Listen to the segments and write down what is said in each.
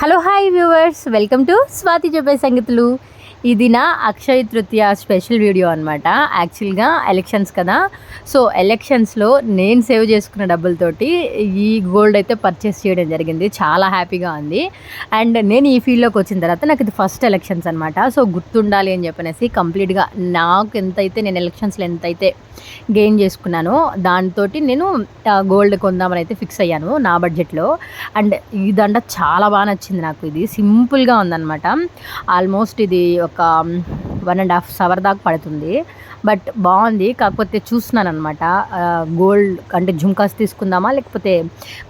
Hello hi viewers welcome to Swathi చెప్పే సంగతులు ఇది నా అక్షయ తృతీయ స్పెషల్ వీడియో అనమాట యాక్చువల్గా ఎలక్షన్స్ కదా. సో ఎలక్షన్స్లో నేను సేవ్ చేసుకున్న డబ్బులతోటి ఈ గోల్డ్ అయితే పర్చేస్ చేయడం జరిగింది. చాలా హ్యాపీగా ఉంది. అండ్ నేను ఈ ఫీల్డ్లోకి వచ్చిన తర్వాత నాకు ఇది ఫస్ట్ ఎలక్షన్స్ అనమాట సో గుర్తుండాలి అని చెప్పనేసి కంప్లీట్గా నాకు ఎంతైతే నేను ఎలక్షన్స్లో ఎంతైతే గెయిన్ చేసుకున్నానో దాంతో నేను గోల్డ్ కొందామని అయితే ఫిక్స్ అయ్యాను నా బడ్జెట్లో అండ్ ఈ దండ చాలా బాగా నచ్చింది నాకు. ఇది సింపుల్గా ఉందన్నమాట. ఆల్మోస్ట్ ఇది ఒక వన్ అండ్ హాఫ్ అవర్ దాకా పడుతుంది. బట్ బాగుంది. కాకపోతే చూస్తున్నాను అనమాట గోల్డ్ అంటే జుమ్కాస్ తీసుకుందామా? లేకపోతే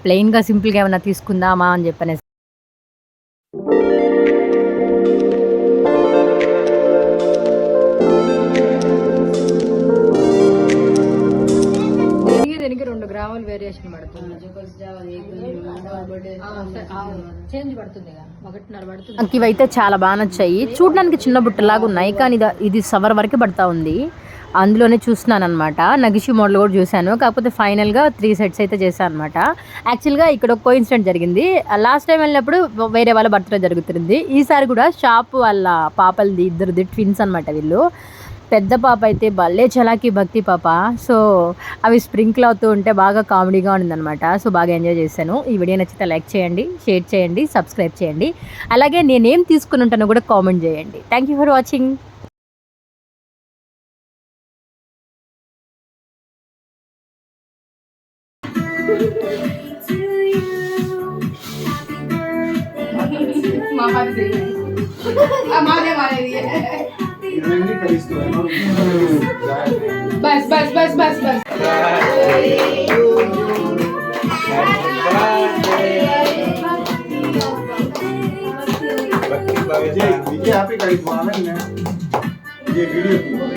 ప్లెయిన్గా సింపుల్గా ఏమైనా తీసుకుందామా అని చెప్పనేసి. గ్రాములు వేరియేషన్ పడుతుంది. చేంజ్ పడుతుంది ఒకటిన్నర పడుతుంది. నాకు ఇవైతే చాలా బాగా నచ్చాయి. చూడడానికి చిన్న బుట్టలాగా ఉన్నాయి కానీ ఇది ఇది సవర్ వరకే పడతా ఉంది. అందులోనే చూస్తున్నాను అనమాట నగిషి మోడల్ కూడా చూశాను. కాకపోతే ఫైనల్గా త్రీ సెట్స్ అయితే చేశాను అనమాట యాక్చువల్గా ఇక్కడ ఒక ఇన్సిడెంట్ జరిగింది. లాస్ట్ టైం వెళ్ళినప్పుడు వేరే వాళ్ళ బర్త్డే జరుగుతుంది. ఈసారి కూడా షాప్ వాళ్ళ పాపలది ఇద్దరుది ట్విన్స్ అనమాట వీళ్ళు. పెద్ద పాప అయితే భలే చలాకి భక్తి పాప. సో అవి స్ప్రింకిల్ అవుతూ ఉంటే బాగా కామెడీగా ఉందన్నమాట సో బాగా ఎంజాయ్ చేశాను. ఈ వీడియో నచ్చితే లైక్ చేయండి షేర్ చేయండి సబ్స్క్రైబ్ చేయండి. అలాగే నేనేం తీసుకుని ఉంటానో కూడా కామెంట్ చేయండి. థ్యాంక్ యూ ఫర్ వాచింగ్ बस बस बस बस बस विजय विजय आप ही का ही ये वीडियो